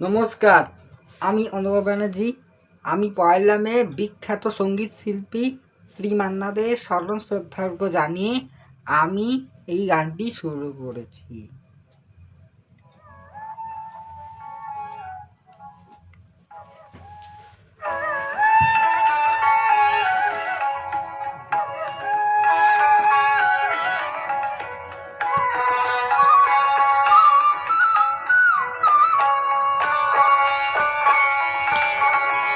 নমস্কার, আমি অনুভব ব্যানার্জি। আমি পয়লামে বিখ্যাত সংগীত শিল্পী শ্রী মান্না স্মরণ শ্রদ্ধার্ঘ্য জানিয়ে আমি এই গানটি শুরু করেছি।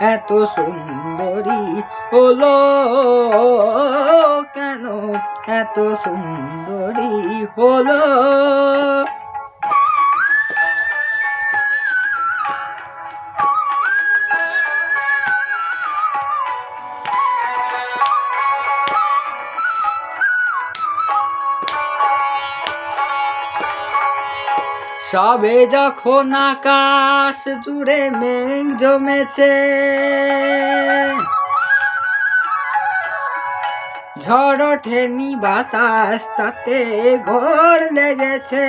এত সুন্দরী হলো। কেন এত সুন্দরী হলো? সবে যখন আকাশ জুড়ে মেঘ জমেছে, ঝড় ওঠেনি বাতাস, তাতে ঘর লেগেছে।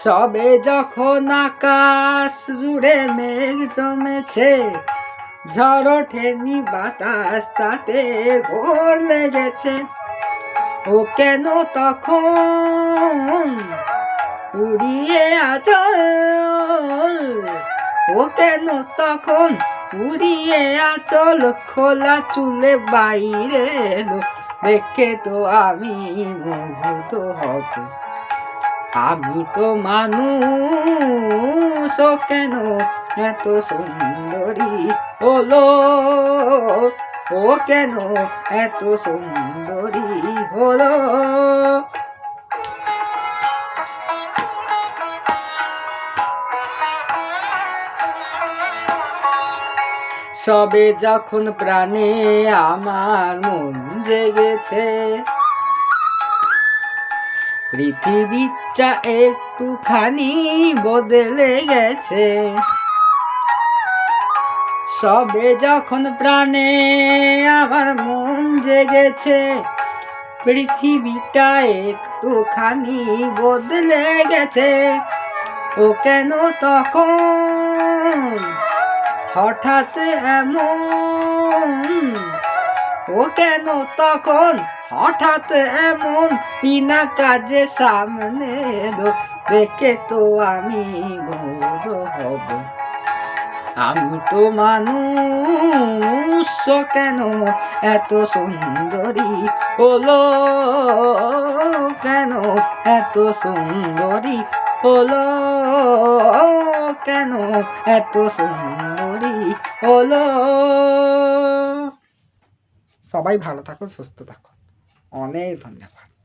সবে যখন আকাশ জুড়ে মেঘ জমেছে, ঝড় ওঠেনি বাতাস, তাতে ঘোর লেগেছে। ও কেন তখন উড়িয়ে আচল। ও কেন তখন উড়িয়ে আচল, খোলা চুলে বাইরে এলো। দেখে তো আমি মুগ্ধ হব। আমি তো মানুষ কেন এত সুন্দরী হলো? ও কেন এত সুন্দরী হলো সবে যখন প্রাণে আমার মন জেগেছে, পৃথিবীটা একটুখানি বদলে গেছে। সবে যখন প্রাণে আমার মন জেগেছে পৃথিবীটা একটুখানি বদলে গেছে। ও কেন তখন? হঠাৎ এমন? ও কেন তখন? হঠাৎ এমন? বিনা কাজে সামনে দেখে তো আমি বড় হব। আমি তো মানুষ কেন? এত সুন্দরী হলো কেন? এত সুন্দরী হলো কেন? এত সুন্দরী হলো। সবাই ভালো থাকো, সুস্থ থাকো। অনেক ধন্যবাদ।